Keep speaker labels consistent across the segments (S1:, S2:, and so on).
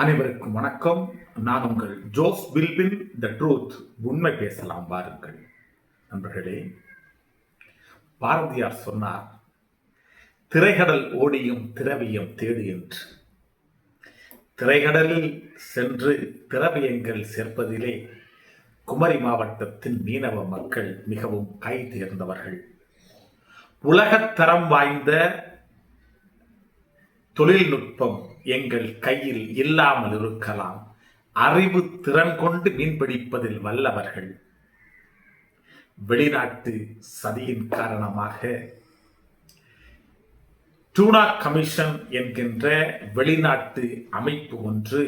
S1: அனைவருக்கும் வணக்கம். நான் உங்கள் ஜோஸ் பில்பின் த ட்ரூத் உண்மை பேசலாம் வாருங்கள். நண்பர்களே பாரதியார் சொன்னார் திரைகடல் ஓடியும் திரவியம் தேடு என்று. திரைகடலில் சென்று திரவியங்கள் சேர்ப்பதிலே குமரி மாவட்டத்தின் மீனவ மக்கள் மிகவும் கை தேர்ந்தவர்கள். உலகத்தரம் வாய்ந்த தொழில்நுட்பம் எங்கள் கையில் இல்லாமல் இருக்கலாம். அறிவு திறன் கொண்டு மீன்பிடிப்பதில் வல்லவர்கள். வெளிநாட்டு சதியின் காரணமாக டூனா கமிஷன் என்கின்ற வெளிநாட்டு அமைப்பு ஒன்று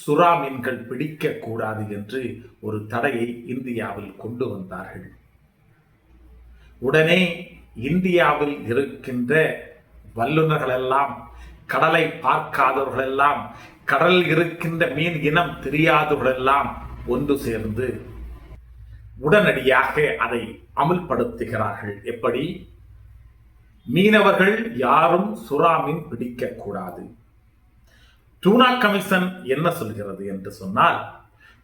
S1: சுறா மீன்கள் பிடிக்கக்கூடாது என்று ஒரு தடையை இந்தியாவில் கொண்டு வந்தார்கள். உடனே இந்தியாவில் இருக்கின்ற வல்லுநர்களெல்லாம் கடலை பார்க்காதவர்களெல்லாம் கடல் இருக்கின்ற மீன் இனம் தெரியாதவர்களெல்லாம் ஒன்று சேர்ந்து உடனடியாக அதை அமுல்படுத்துகிறார்கள். எப்படி? மீனவர்கள் யாரும் சுறா மீன் பிடிக்கக்கூடாது. டூனா கமிஷன் என்ன சொல்கிறது என்று சொன்னால்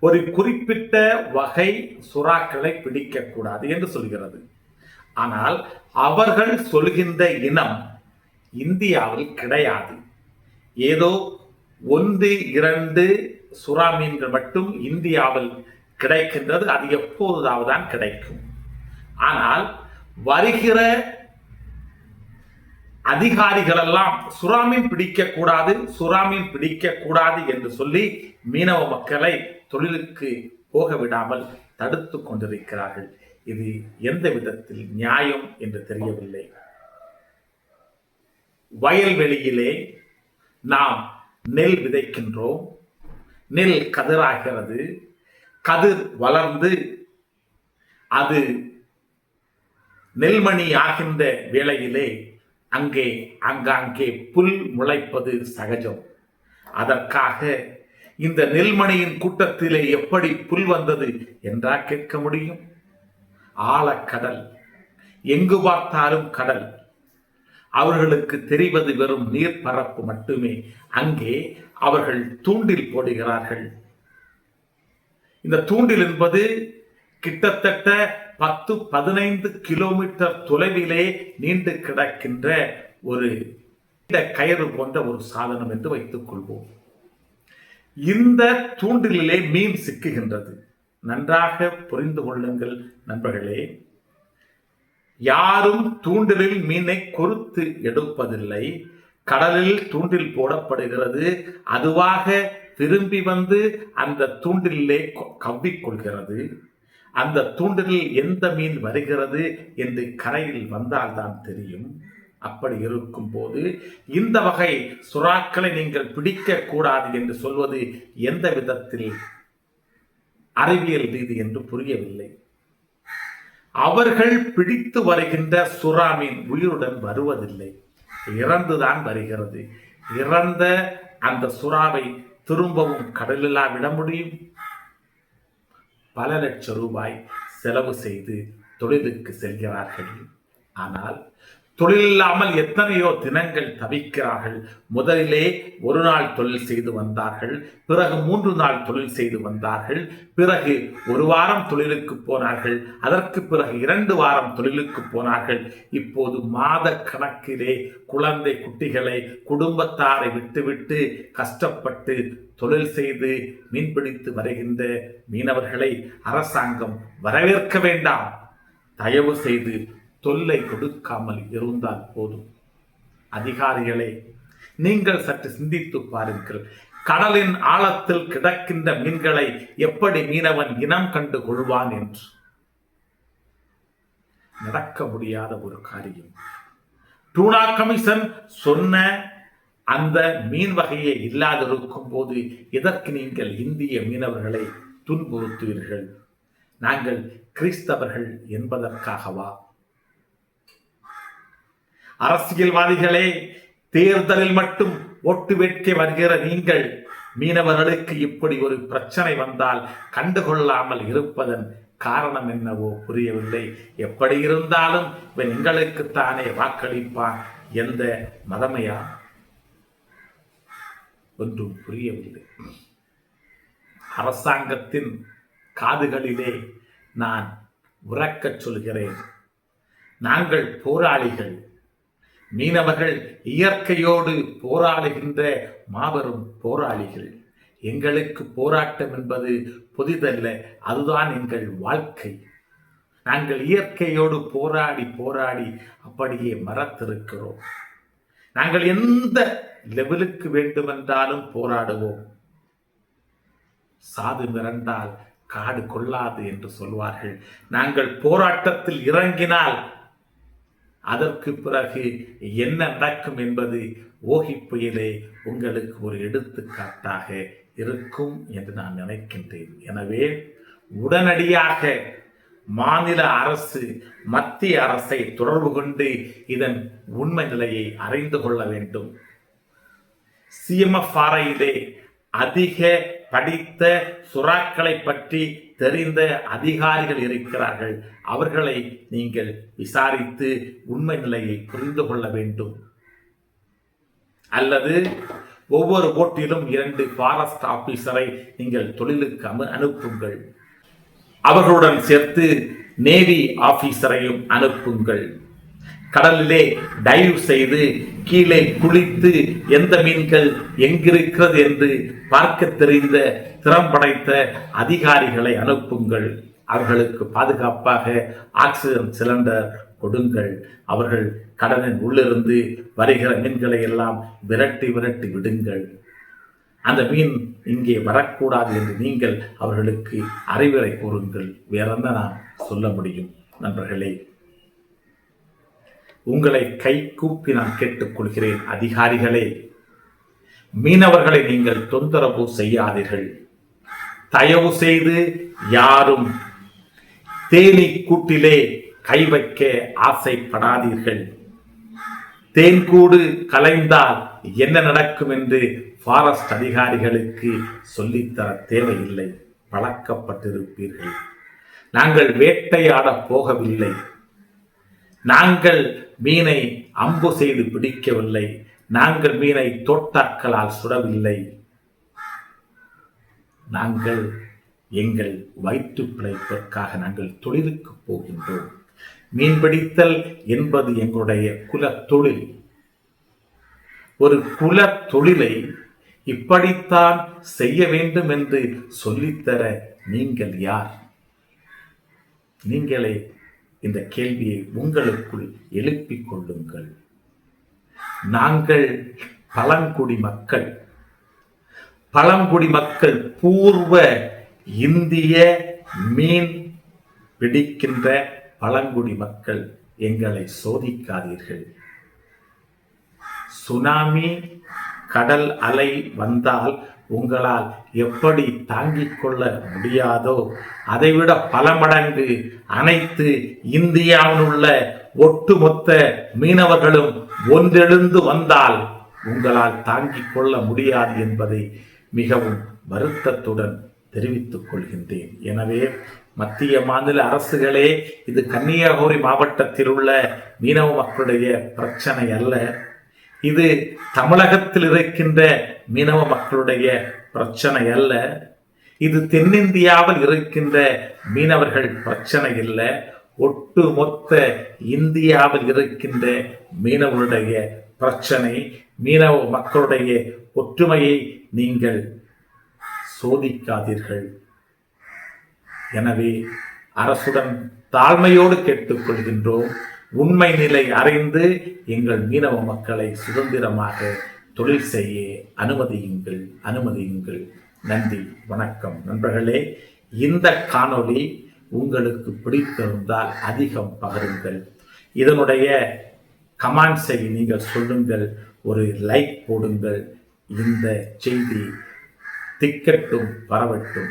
S1: ஒரு குறிப்பிட்ட வகை சுறாக்களை பிடிக்கக்கூடாது என்று சொல்கிறது. ஆனால் அவர்கள் சொல்கின்ற இனம் இந்தியாவில் கிடையாது. ஏதோ ஒன்று இரண்டு சுறா மீன்கள் மட்டும் இந்தியாவில் கிடைக்கின்றது. அது எப்போதாவது தான் கிடைக்கும். ஆனால் வருகிற அதிகாரிகளெல்லாம் சுறாமீன் பிடிக்கக்கூடாது சுறாமீன் பிடிக்கக்கூடாது என்று சொல்லி மீனவ மக்களை தொழிலுக்கு போக விடாமல் தடுத்து கொண்டிருக்கிறார்கள். இது எந்த விதத்தில் நியாயம் என்று தெரியவில்லை. வயல்வெளியிலே நாம் நெல் விதைக்கின்றோம். நெல் கதிராகிறது. கதிர் வளர்ந்து அது நெல்மணி ஆகின்ற வேளையிலே அங்கே அங்காங்கே புல் முளைப்பது சகஜம். அதற்காக இந்த நெல்மணியின் கூட்டத்திலே எப்படி புல் வந்தது என்றா கேட்க முடியும்? ஆழக்கடல் எங்கு பார்த்தாலும் கடல் அவர்களுக்கு தெரிவது வெறும் நீர்ப்பரப்பு மட்டுமே. அங்கே அவர்கள் தூண்டில் போடுகிறார்கள். இந்த தூண்டில் என்பது கிட்டத்தட்ட பத்து பதினைந்து கிலோமீட்டர் தொலைவிலே நீண்டு கிடக்கின்ற ஒரு கயிறு போன்ற ஒரு சாதனம் என்று வைத்துக் கொள்வோம். இந்த தூண்டிலே மீன் சிக்குகின்றது. நன்றாக புரிந்து கொள்ளுங்கள் நண்பர்களே. யாரும் தூண்டிலில் மீனை கொறுத்து எடுப்பதில்லை. கடலில் தூண்டில் போடப்படுகிறது. அதுவாக திரும்பி வந்து அந்த தூண்டிலே கவ்விக்கொள்கிறது. அந்த தூண்டிலில் எந்த மீன் வருகிறது என்று கரையில் வந்தால்தான் தெரியும். அப்படி இருக்கும்போது இந்த வகை சுறாக்களை நீங்கள் பிடிக்க கூடாது என்று சொல்வது எந்த விதத்தில் அறிவியல் ரீதி என்று புரியவில்லை. அவர்கள் பிடித்து வருகின்ற சுறாமீன் உயிருடன் வருவதில்லை. இறந்துதான் வருகிறது. இறந்த அந்த சுறாவை திரும்பவும் கடலிலா விட முடியும்? பல லட்சம் ரூபாய் செலவு செய்து தொழிலுக்கு செல்கிறார்கள். ஆனால் தொழில் இல்லாமல் எத்தனையோ தினங்கள் தவிக்கிறார்கள். முதலிலே ஒரு நாள் தொழில் செய்து வந்தார்கள் பிறகு மூன்று நாள் தொழில் செய்து வந்தார்கள் பிறகு ஒரு வாரம் தொழிலுக்கு போனார்கள் அதற்கு பிறகு இரண்டு வாரம் தொழிலுக்கு போனார்கள். இப்போது மாத கணக்கிலே குழந்தை குட்டிகளை குடும்பத்தாரை விட்டுவிட்டு கஷ்டப்பட்டு தொழில் செய்து மீன்பிடித்து வருகின்ற மீனவர்களை அரசாங்கம் வரவேற்க வேண்டாம். தயவு செய்து தொல்லை கொடுக்காமல் இருந்தால் போதும். அதிகாரிகளே நீங்கள் சற்று சிந்தித்து பாருங்கள். கடலின் ஆழத்தில் கிடக்கின்ற மீன்களை எப்படி மீனவன் இனம் கண்டு கொள்வான் என்று. நடக்க முடியாத ஒரு காரியம். டூனா கமிஷன் சொன்ன அந்த மீன் வகையை இல்லாதிருக்கும் போது எதற்கு நீங்கள் இந்திய மீனவர்களை துன்புறுத்துவீர்கள்? நாங்கள் கிறிஸ்தவர்கள் என்பதற்காகவா? அரசியல்வாதிகளே தேர்தலில் மட்டும் ஓட்டு வேட்கை வருகிற நீங்கள் மீனவர்களுக்கு இப்படி ஒரு பிரச்சனை வந்தால் கண்டுகொள்ளாமல் இருப்பதன் காரணம் என்னவோ புரியவில்லை. எப்படி இருந்தாலும் இவன் எங்களுக்குத்தானே வாக்களிப்பான் எந்த மதமையா? ஒன்றும் புரியவில்லை. அரசாங்கத்தின் காதுகளிலே நான் உறக்கச் சொல்கிறேன். நாங்கள் போராளிகள். மீனவர்கள் இயற்கையோடு போராடுகின்ற மாபெரும் போராளிகள். எங்களுக்கு போராட்டம் என்பது புதிதல்ல அதுதான் எங்கள் வாழ்க்கை. நாங்கள் இயற்கையோடு போராடி போராடி அப்படியே மறத்திருக்கிறோம். நாங்கள் எந்த லெவலுக்கு வேண்டுமென்றாலும் போராடுவோம். சாது மிரண்டால் காடு கொள்ளாது என்று சொல்வார்கள். நாங்கள் போராட்டத்தில் இறங்கினால் அதற்கு பிறகு என்ன நடக்கும் என்பது ஓகி புயலே உங்களுக்கு ஒரு எடுத்துக்காட்டாக இருக்கும் என்று நான் நினைக்கின்றேன். எனவே உடனடியாக மாநில அரசு மத்திய அரசை தொடர்பு கொண்டு இதன் உண்மை நிலையை அறிந்து கொள்ள வேண்டும். சிஎம்எஃப்ஆர்ஐயிலே அதிக படித்த சுறாக்களை பற்றி தெரிந்த அதிகாரிகள் இருக்கிறார்கள். அவர்களை நீங்கள் விசாரித்து உண்மை நிலையை புரிந்து கொள்ள வேண்டும். அல்லது ஒவ்வொரு போட்டிலும் இரண்டு ஃபாரஸ்ட் ஆபீசரை நீங்கள் தொழிலுக்கு அனுப்புங்கள். அவர்களுடன் சேர்த்து நேவி ஆபீசரையும் அனுப்புங்கள். கடலிலே டைவ் செய்து கீழே குளித்து எந்த மீன்கள் எங்கிருக்கிறது என்று பார்க்க தெரிந்த திறம்படைத்த அதிகாரிகளை அனுப்புங்கள். அவர்களுக்கு பாதுகாப்பாக ஆக்சிஜன் சிலிண்டர் கொடுங்கள். அவர்கள் கடலின் உள்ளிருந்து வருகிற மீன்களை எல்லாம் விரட்டி விரட்டி விடுங்கள். அந்த மீன் இங்கே வரக்கூடாது என்று நீங்கள் அவர்களுக்கு அறிவுரை கூறுங்கள். வேற என்ன நான் சொல்ல முடியும்? நண்பர்களே உங்களை கைகூப்பி நான் கேட்டுக்கொள்கிறேன் அதிகாரிகளே. மீனவர்களை நீங்கள் தொந்தரவு செய்யாதீர்கள். தயவு செய்து யாரும் தேனி கூட்டிலே கை வைக்க ஆசைப்படாதீர்கள். தேன்கூடு கலைந்தால் என்ன நடக்கும் என்று ஃபாரஸ்ட் அதிகாரிகளுக்கு சொல்லித்தர தேவையில்லை. பழக்கப்பட்டிருப்பீர்கள் நாங்கள் வேட்டையாட போகவில்லை. நாங்கள் மீனை அம்பு செய்து பிடிக்கவில்லை. நாங்கள் மீனை தோட்டாக்களால் சுடவில்லை. நாங்கள் எங்கள் வயிற்று பிழைப்பிற்காக நாங்கள் தொழிலுக்கு போகின்றோம். மீன்பிடித்தல் என்பது எங்களுடைய குல தொழில். ஒரு குல தொழிலை இப்படித்தான் செய்ய வேண்டும் என்று சொல்லித்தர நீங்கள் யார்? நீங்களே இந்த கேள்வியை உங்களுக்குள் எழுப்பிக் கொள்ளுங்கள். நாங்கள் பழங்குடி மக்கள். பழங்குடி மக்கள் பூர்வ இந்திய மீன் பிடிக்கின்ற பழங்குடி மக்கள் எங்களை சோதிக்காதீர்கள். சுனாமி கடல் அலை வந்தால் உங்களால் எப்படி தாங்கிக் கொள்ள முடியாதோ அதைவிட பல மடங்கு அனைத்து இந்தியாவில் உள்ள ஒட்டுமொத்த மீனவர்களும் ஒன்றெழுந்து வந்தால் உங்களால் தாங்கிக் கொள்ள முடியாது என்பதை மிகவும் வருத்தத்துடன் தெரிவித்துக் கொள்கின்றேன். எனவே மத்திய மாநில அரசுகளே இது கன்னியாகுமரி மாவட்டத்தில் உள்ள மீனவ மக்களுடைய பிரச்சனை அல்ல. இது தமிழகத்தில் இருக்கின்ற மீனவ மக்களுடைய பிரச்சனை அல்ல. இது தென்னிந்தியாவில் இருக்கின்ற மீனவர்கள் பிரச்சனை இல்லை. ஒட்டுமொத்த இந்தியாவில் இருக்கின்ற மீனவருடைய பிரச்சனை மீனவ மக்களுடைய ஒற்றுமையை நீங்கள் சோதிக்காதீர்கள். எனவே அரசுடன் தாழ்மையோடு கேட்டுக்கொள்கின்றோம். உண்மை நிலை அறிந்து எங்கள் மீனவ மக்களை சுதந்திரமாக தொழில் செய்ய அனுமதியுங்கள் அனுமதியுங்கள். நன்றி வணக்கம். நண்பர்களே இந்த காணொளி உங்களுக்கு பிடித்திருந்தால் அதிகம் பகருங்கள். இதனுடைய கமெண்ட்ஸை நீங்கள் சொல்லுங்கள் ஒரு லைக் போடுங்கள். இந்த செய்தி திக்கட்டும் பரவட்டும்.